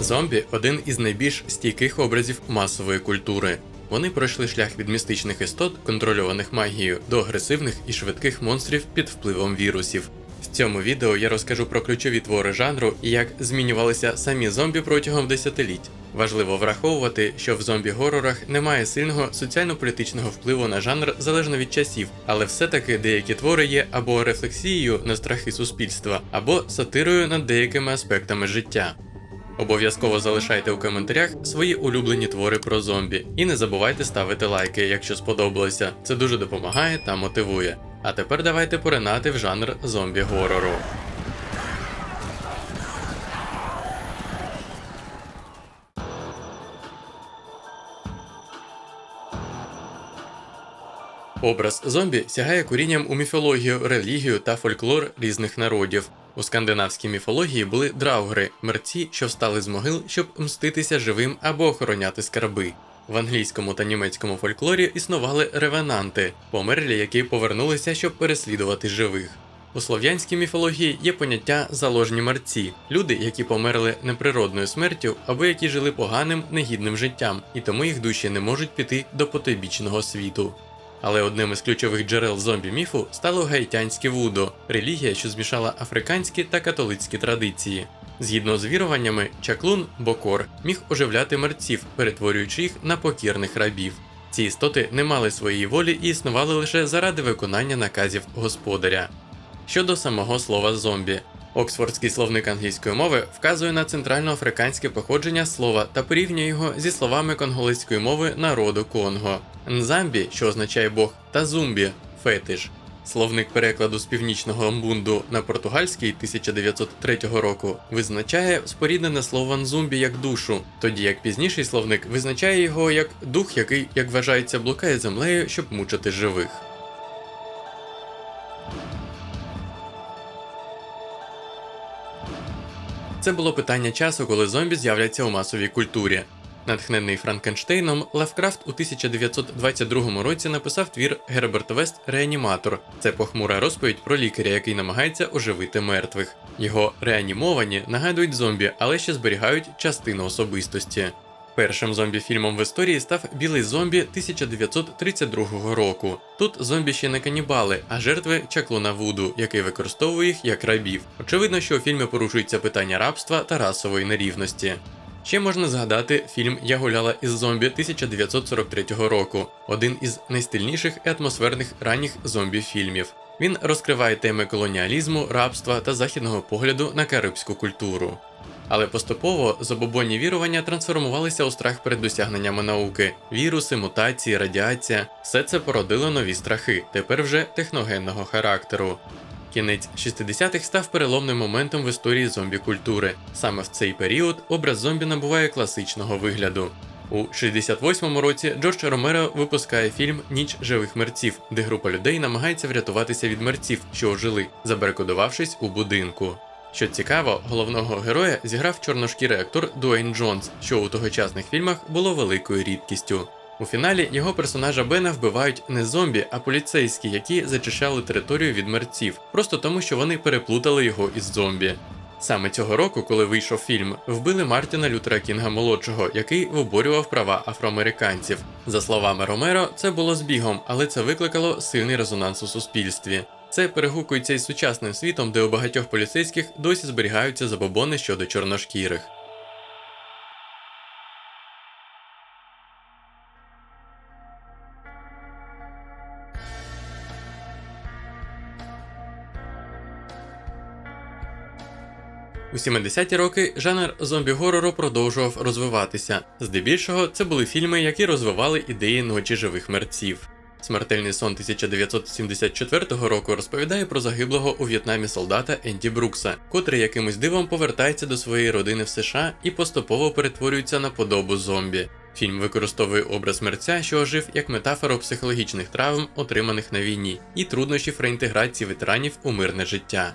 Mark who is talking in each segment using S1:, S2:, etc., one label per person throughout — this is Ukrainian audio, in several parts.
S1: Зомбі один із найбільш стійких образів масової культури. Вони пройшли шлях від містичних істот, контрольованих магією, до агресивних і швидких монстрів під впливом вірусів. Цьому відео я розкажу про ключові твори жанру і як змінювалися самі зомбі протягом десятиліть. Важливо враховувати, що в зомбі-горорах немає сильного соціально-політичного впливу на жанр залежно від часів, але все-таки деякі твори є або рефлексією на страхи суспільства, або сатирою над деякими аспектами життя. Обов'язково залишайте у коментарях свої улюблені твори про зомбі. І не забувайте ставити лайки, якщо сподобалося. Це дуже допомагає та мотивує. А тепер давайте поринати в жанр зомбі-горору. Образ зомбі сягає корінням у міфологію, релігію та фольклор різних народів. У скандинавській міфології були драугри, мерці, що встали з могил, щоб мститися живим або охороняти скарби. В англійському та німецькому фольклорі існували ревенанти, померлі, які повернулися, щоб переслідувати живих. У слов'янській міфології є поняття заложні мерці, люди, які померли неприродною смертю або які жили поганим, негідним життям, і тому їх душі не можуть піти до потойбічного світу. Але одним із ключових джерел зомбі міфу стало гаїтянське вудо, релігія, що змішала африканські та католицькі традиції. Згідно з віруваннями, чаклун Бокор міг оживляти мерців, перетворюючи їх на покірних рабів. Ці істоти не мали своєї волі і існували лише заради виконання наказів господаря. Щодо самого слова зомбі. Оксфордський словник англійської мови вказує на центральноафриканське походження слова та порівнює його зі словами конголицької мови народу Конго. Нзамбі, що означає Бог, та зумбі фетиш. Словник перекладу з північного амбунду на португальський 1903 року визначає споріднене слово нзумбі як душу, тоді як пізніший словник визначає його як дух, який, як вважається, блукає землею, щоб мучити живих. Це було питання часу, коли зомбі з'являться у масовій культурі. Натхнений Франкенштейном, Лавкрафт у 1922 році написав твір Герберт Вест Реаніматор. Це похмура розповідь про лікаря, який намагається оживити мертвих. Його реанімовані нагадують зомбі, але ще зберігають частину особистості. Першим зомбі-фільмом в історії став Білий зомбі 1932 року. Тут зомбі ще не канібали, а жертви чаклуна Вуду, який використовує їх як рабів. Очевидно, що у фільмі порушується питання рабства та расової нерівності. Ще можна згадати фільм Я гуляла із зомбі 1943 року, один із найстильніших і атмосферних ранніх зомбі-фільмів. Він розкриває теми колоніалізму, рабства та західного погляду на карибську культуру. Але поступово забобонні вірування трансформувалися у страх перед досягненнями науки. Віруси, мутації, радіація все це породило нові страхи, тепер вже техногенного характеру. Кінець 60-х став переломним моментом в історії зомбі-культури. Саме в цей період образ зомбі набуває класичного вигляду. У 68-му році Джордж Ромеро випускає фільм Ніч живих мерців, де група людей намагається врятуватися від мерців, що ожили, забарикодувавшись у будинку. Що цікаво, головного героя зіграв чорношкірий актор Дуейн Джонс, що у тогочасних фільмах було великою рідкістю. У фіналі його персонажа Бена вбивають не зомбі, а поліцейські, які зачищали територію від мерців, просто тому що вони переплутали його із зомбі. Саме цього року, коли вийшов фільм, вбили Мартіна Лютера Кінга молодшого, який виборював права афроамериканців. За словами Ромеро, це було збігом, але це викликало сильний резонанс у суспільстві. Це перегукується із сучасним світом, де у багатьох поліцейських досі зберігаються забобони щодо чорношкірих. У 70-ті роки жанр зомбі-горору продовжував розвиватися. Здебільшого це були фільми, які розвивали ідеї ночі живих мерців. Смертельний сон 1974 року розповідає про загиблого у В'єтнамі солдата Енді Брукса, котрий якимось дивом повертається до своєї родини в США і поступово перетворюється на подобу зомбі. Фільм використовує образ мерця, що ожив як метафору психологічних травм, отриманих на війні, і труднощів реінтеграції ветеранів у мирне життя.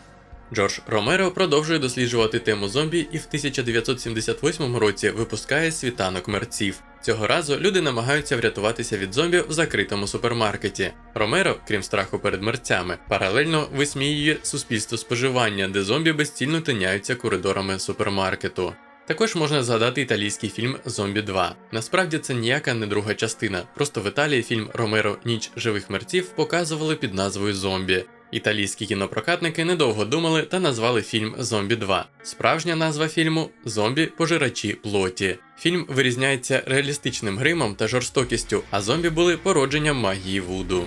S1: Джордж Ромеро продовжує досліджувати тему зомбі і в 1978 році випускає світанок мерців. Цього разу люди намагаються врятуватися від зомбі в закритому супермаркеті. Ромеро, крім страху перед мерцями, паралельно висміює суспільство споживання, де зомбі безцільно тиняються коридорами супермаркету. Також можна згадати італійський фільм Зомбі 2. Насправді це ніяка не друга частина. Просто в Італії фільм Ромеро Ніч живих мерців показували під назвою Зомбі. Італійські кінопрокатники недовго думали та назвали фільм Зомбі 2. Справжня назва фільму Зомбі пожирачі плоті. Фільм вирізняється реалістичним гримом та жорстокістю, а зомбі були породженням магії Вуду.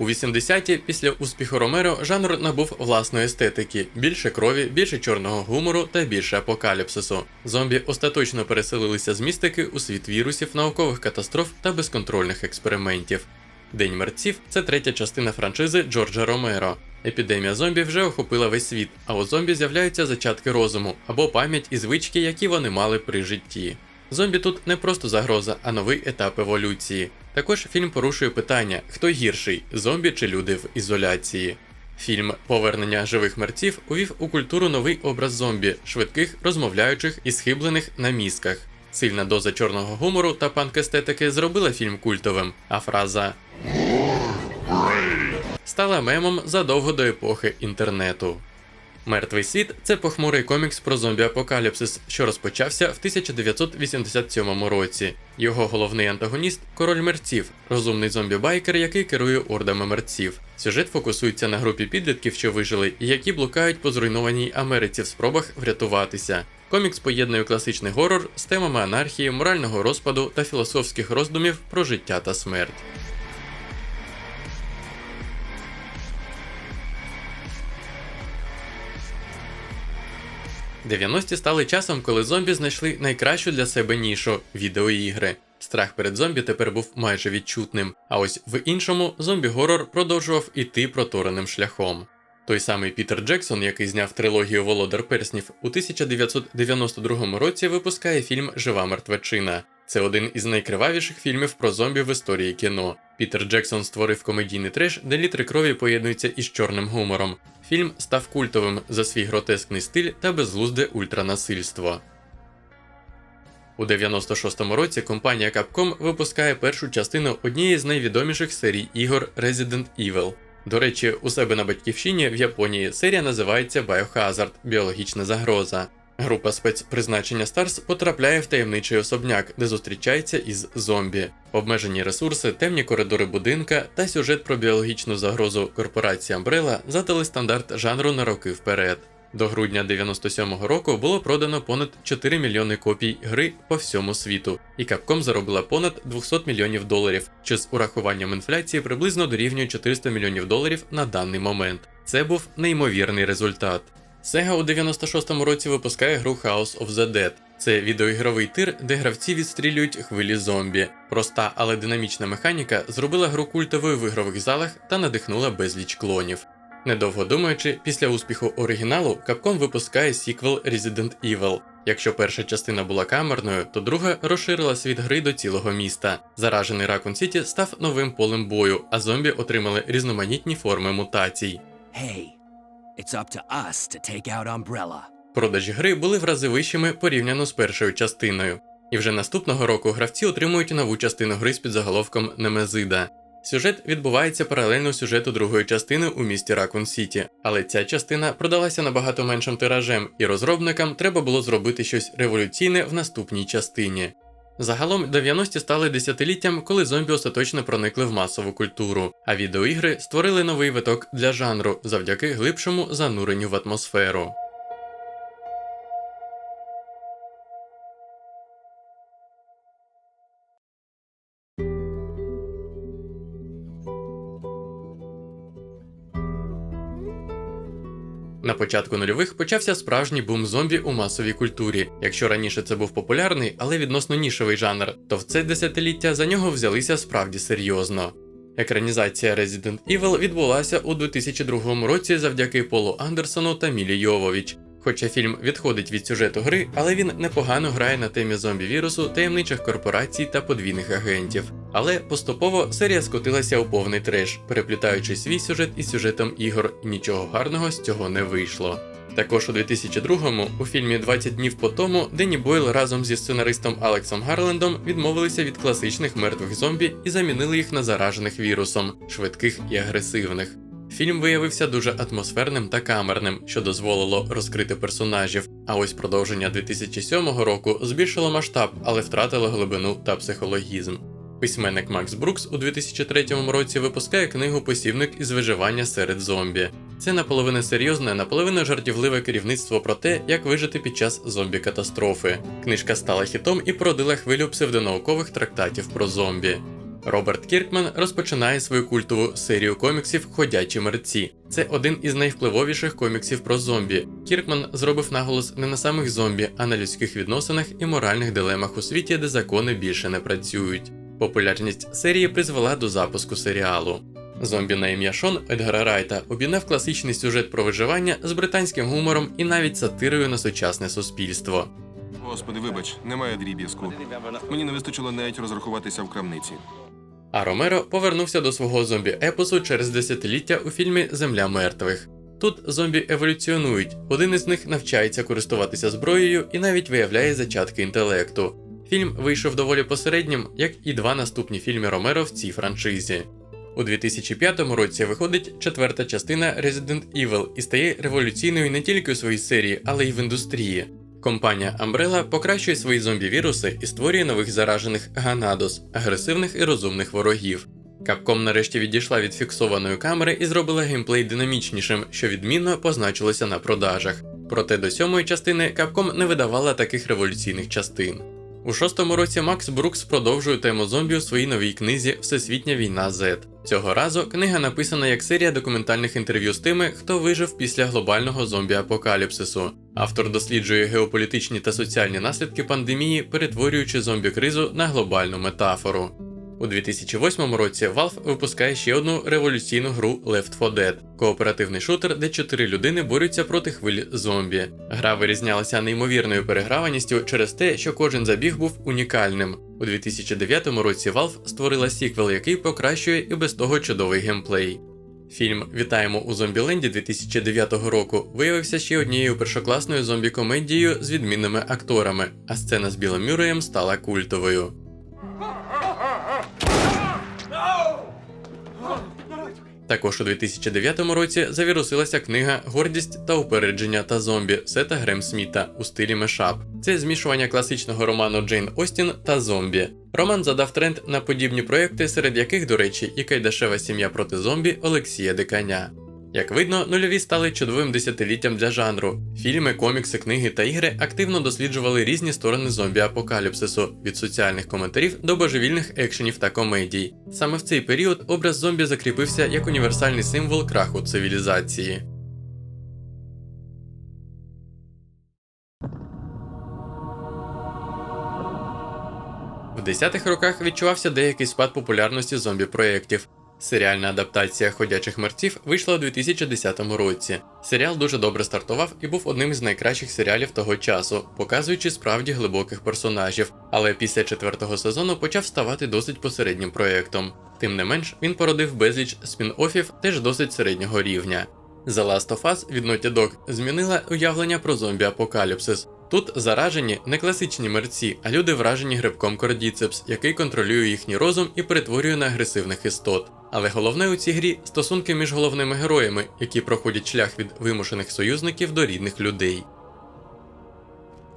S1: У 80-ті, після успіху Ромеро, жанр набув власної естетики: більше крові, більше чорного гумору та більше апокаліпсису. Зомбі остаточно переселилися з містики у світ вірусів, наукових катастроф та безконтрольних експериментів. День мерців це третя частина франшизи Джорджа Ромеро. Епідемія зомбі вже охопила весь світ, а у зомбі з'являються зачатки розуму або пам'ять і звички, які вони мали при житті. Зомбі тут не просто загроза, а новий етап еволюції. Також фільм порушує питання, хто гірший зомбі чи люди в ізоляції. Фільм Повернення живих мерців увів у культуру новий образ зомбі, швидких, розмовляючих і схиблених на мізках. Сильна доза чорного гумору та панк-естетики зробила фільм культовим, а фраза стала мемом задовго до епохи інтернету. Мертвий світ це похмурий комікс про зомбі-апокаліпсис, що розпочався в 1987 році. Його головний антагоніст король мерців, розумний зомбі-байкер, який керує ордами мерців. Сюжет фокусується на групі підлітків, що вижили, і які блукають по зруйнованій Америці в спробах врятуватися. Комікс поєднує класичний горор з темами анархії, морального розпаду та філософських роздумів про життя та смерть. 90-ті стали часом, коли зомбі знайшли найкращу для себе нішу відеоігри. Страх перед зомбі тепер був майже відчутним, а ось в іншому зомбі-горор продовжував іти протореним шляхом. Той самий Пітер Джексон, який зняв трилогію Володар Перснів, у 1992 році випускає фільм Жива мертвечина. Це один із найкривавіших фільмів про зомбі в історії кіно. Пітер Джексон створив комедійний треш, де літри крові поєднуються із чорним гумором. Фільм став культовим за свій гротескний стиль та безглузде ультранасильство. У 96-му році компанія Capcom випускає першу частину однієї з найвідоміших серій ігор Resident Evil. До речі, у себе на батьківщині в Японії серія називається Biohazard біологічна загроза. Група спецпризначення Старс потрапляє в таємничий особняк, де зустрічається із зомбі. Обмежені ресурси, темні коридори будинка та сюжет про біологічну загрозу корпорації Umbrella задали стандарт жанру на роки вперед. До грудня 97-го року було продано понад 4 мільйони копій гри по всьому світу, і Capcom заробила понад 200 мільйонів доларів, що з урахуванням інфляції приблизно дорівнює 400 мільйонів доларів на даний момент. Це був неймовірний результат. Sega у 96-му році випускає гру House of the Dead. Це відеоігровий тир, де гравці відстрілюють хвилі зомбі. Проста, але динамічна механіка зробила гру культовою в ігрових залах та надихнула безліч клонів. Недовго думаючи, після успіху оригіналу Capcom випускає сіквел Resident Evil. Якщо перша частина була камерною, то друга розширила світ гри до цілого міста. Заражений Raccoon City став новим полем бою, а зомбі отримали різноманітні форми мутацій.
S2: Hey, it's up to us to take out Umbrella.
S1: Продажі гри були в рази вищими порівняно з першою частиною. І вже наступного року гравці отримують нову частину гри з підзаголовком Немезида. Сюжет відбувається паралельно сюжету другої частини у місті Ракун Сіті, але ця частина продалася набагато меншим тиражем, і розробникам треба було зробити щось революційне в наступній частині. Загалом 90-ті стали десятиліттям, коли зомбі остаточно проникли в масову культуру, а відеоігри створили новий виток для жанру завдяки глибшому зануренню в атмосферу. На початку нульових почався справжній бум зомбі у масовій культурі. Якщо раніше це був популярний, але відносно нішевий жанр, то в це десятиліття за нього взялися справді серйозно. Екранізація Resident Evil відбулася у 2002 році завдяки Полу Андерсону та Мілі Йовович. Хоча фільм відходить від сюжету гри, але він непогано грає на темі зомбі-вірусу, таємничих корпорацій та подвійних агентів. Але поступово серія скотилася у повний треш, переплітаючи свій сюжет із сюжетом ігор, і нічого гарного з цього не вийшло. Також у 2002-му у фільмі «20 днів по тому Денні Бойл разом зі сценаристом Алексом Гарлендом відмовилися від класичних мертвих зомбі і замінили їх на заражених вірусом, швидких і агресивних. Фільм виявився дуже атмосферним та камерним, що дозволило розкрити персонажів. А ось продовження 2007 року збільшило масштаб, але втратило глибину та психологізм. Письменник Макс Брукс у 2003 році випускає книгу Посівник із виживання серед зомбі. Це наполовину серйозне, наполовину жартівливе керівництво про те, як вижити під час зомбі-катастрофи. Книжка стала хітом і породила хвилю псевдонаукових трактатів про зомбі. Роберт Кіркман розпочинає свою культову серію коміксів Ходячі мерці. Це один із найвпливовіших коміксів про зомбі. Кіркман зробив наголос не на самих зомбі, а на людських відносинах і моральних дилемах у світі, де закони більше не працюють. Популярність серії призвела до запуску серіалу. Зомбі на ім'я Шон Едгара Райта об'єднав класичний сюжет про виживання з британським гумором і навіть сатирою на сучасне суспільство.
S3: Господи, вибач, немає дріб'язку. Мені не вистачило навіть розрахуватися в крамниці.
S1: А Ромеро повернувся до свого зомбі-епосу через десятиліття у фільмі Земля мертвих. Тут зомбі еволюціонують, один із них навчається користуватися зброєю і навіть виявляє зачатки інтелекту. Фільм вийшов доволі посереднім, як і два наступні фільми Ромеро в цій франшизі. У 2005 році виходить четверта частина Resident Evil і стає революційною не тільки у своїй серії, але й в індустрії. Компанія Umbrella покращує свої зомбі-віруси і створює нових заражених Ганадос, агресивних і розумних ворогів. Capcom нарешті відійшла від фіксованої камери і зробила геймплей динамічнішим, що відмінно позначилося на продажах. Проте до сьомої частини Capcom не видавала таких революційних частин. У шостому році Макс Брукс продовжує тему зомбі у своїй новій книзі Всесвітня війна Z. Цього разу книга написана як серія документальних інтерв'ю з тими, хто вижив після глобального зомбі-апокаліпсису. Автор досліджує геополітичні та соціальні наслідки пандемії, перетворюючи зомбі-кризу на глобальну метафору. У 2008 році Valve випускає ще одну революційну гру Left 4 Dead – кооперативний шутер, де чотири людини борються проти хвиль зомбі. Гра вирізнялася неймовірною переграваністю через те, що кожен забіг був унікальним. У 2009 році Valve створила сіквел, який покращує і без того чудовий геймплей. Фільм Вітаємо у Зомбіленді 2009 року виявився ще однією першокласною зомбі-комедією з відмінними акторами, а сцена з Білим Мюреєм стала культовою. Також у 2009 році завірусилася книга Гордість та упередження та зомбі Сета Грем Сміта у стилі мешап. Це змішування класичного роману Джейн Остін та зомбі. Роман задав тренд на подібні проекти, серед яких, до речі, і кайдашева сім'я проти зомбі Олексія Диканя. Як видно, нульові стали чудовим десятиліттям для жанру. Фільми, комікси, книги та ігри активно досліджували різні сторони зомбі-апокаліпсису від соціальних коментарів до божевільних екшенів та комедій. Саме в цей період образ зомбі закріпився як універсальний символ краху цивілізації. В 10-х роках відчувався деякий спад популярності зомбі-проєктів. Серіальна адаптація ходячих мерців вийшла у 2010 році. Серіал дуже добре стартував і був одним із найкращих серіалів того часу, показуючи справді глибоких персонажів, але після четвертого сезону почав ставати досить посереднім проєктом. Тим не менш, він породив безліч спін-оффів теж досить середнього рівня. The Last of Us від Naughty Dog змінила уявлення про зомбі-апокаліпсис. Тут заражені не класичні мерці, а люди вражені грибком кордіцепс, який контролює їхній розум і перетворює на агресивних істот. Але головне у цій грі стосунки між головними героями, які проходять шлях від вимушених союзників до рідних людей.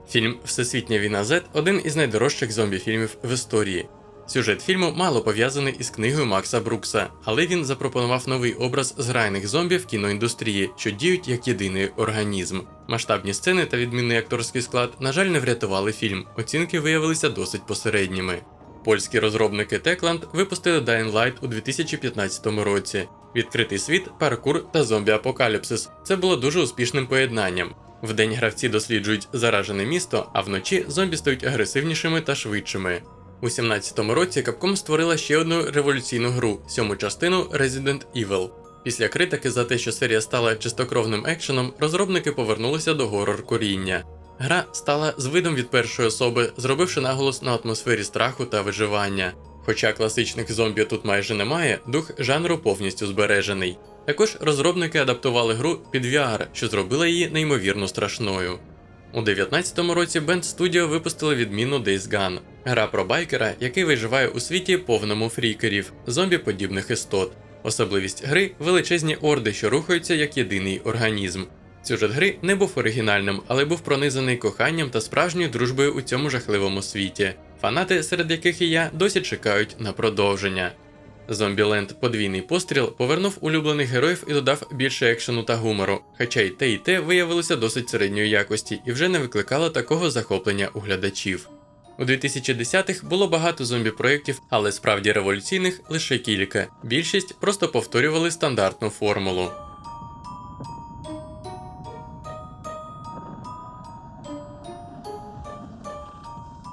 S1: Фільм Всесвітня війна Z один із найдорожчих зомбі-фільмів в історії. Сюжет фільму мало пов'язаний із книгою Макса Брукса, але він запропонував новий образ зграйних зомбі в кіноіндустрії, що діють як єдиний організм. Масштабні сцени та відмінний акторський склад, на жаль, не врятували фільм. Оцінки виявилися досить посередніми. Польські розробники Techland випустили Dying Light у 2015 році. Відкритий світ, паркур та зомбі-апокаліпсис. Це було дуже успішним поєднанням. Вдень гравці досліджують заражене місто, а вночі зомбі стають агресивнішими та швидшими. У 17-му році Capcom створила ще одну революційну гру, сьому частину Resident Evil. Після критики за те, що серія стала чистокровним екшеном, розробники повернулися до горор коріння. Гра стала з видом від першої особи, зробивши наголос на атмосфері страху та виживання. Хоча класичних зомбі тут майже немає, дух жанру повністю збережений. Також розробники адаптували гру під VR, що зробило її неймовірно страшною. У 19-му році Band Studio випустили відмінну Days Gone – гра про байкера, який виживає у світі повному фрікерів, зомбі-подібних істот. Особливість гри величезні орди, що рухаються як єдиний організм. Сюжет гри не був оригінальним, але був пронизаний коханням та справжньою дружбою у цьому жахливому світі. Фанати, серед яких і я, досі чекають на продовження. Зомбіленд подвійний постріл повернув улюблених героїв і додав більше екшену та гумору, хоча й те, і те виявилося досить середньої якості і вже не викликало такого захоплення у глядачів. У 2010-х було багато зомбі-проєктів, але справді революційних лише кілька. Більшість просто повторювали стандартну формулу.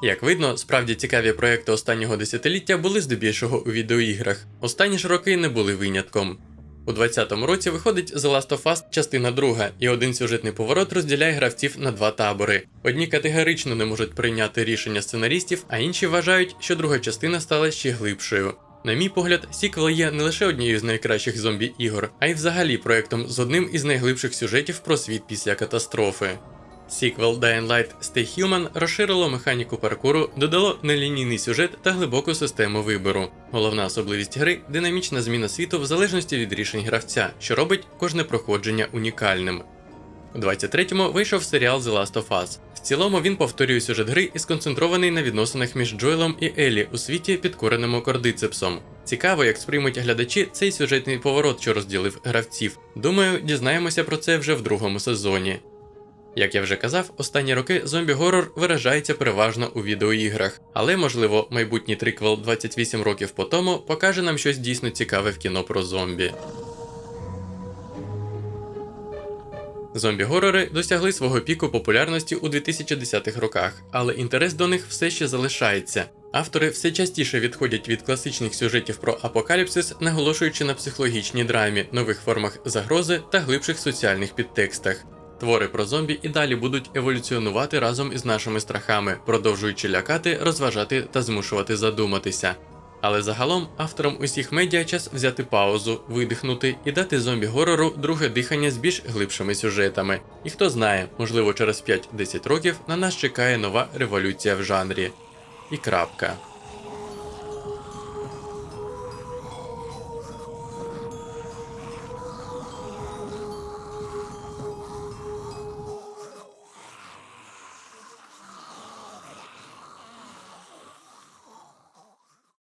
S1: Як видно, справді цікаві проекти останнього десятиліття були здебільшого у відеоіграх. Останні ж роки не були винятком. У 2020 році виходить The Last of Us частина друга, і один сюжетний поворот розділяє гравців на два табори. Одні категорично не можуть прийняти рішення сценаристів, а інші вважають, що друга частина стала ще глибшою. На мій погляд, сіквел є не лише однією з найкращих зомбі-ігор, а й взагалі проектом з одним із найглибших сюжетів про світ після катастрофи. Сіквел Dying Light Stay Human розширило механіку паркуру, додало нелінійний сюжет та глибоку систему вибору. Головна особливість гри динамічна зміна світу в залежності від рішень гравця, що робить кожне проходження унікальним. У 23-му вийшов серіал The Last of Us. В цілому він повторює сюжет гри і сконцентрований на відносинах між Джоелом і Елі у світі, підкореному кордицепсом. Цікаво, як сприймуть глядачі цей сюжетний поворот, що розділив гравців. Думаю, дізнаємося про це вже в другому сезоні. Як я вже казав, останні роки зомбі-горор виражається переважно у відеоіграх, але можливо майбутній триквел 28 років по тому покаже нам щось дійсно цікаве в кіно про зомбі. Зомбі-горори досягли свого піку популярності у 2010-х роках, але інтерес до них все ще залишається. Автори все частіше відходять від класичних сюжетів про апокаліпсис, наголошуючи на психологічній драмі, нових формах загрози та глибших соціальних підтекстах. Твори про зомбі і далі будуть еволюціонувати разом із нашими страхами, продовжуючи лякати, розважати та змушувати задуматися. Але загалом авторам усіх медіа час взяти паузу, видихнути і дати зомбі-горору друге дихання з більш глибшими сюжетами. І хто знає, можливо, через 5-10 років на нас чекає нова революція в жанрі. І крапка.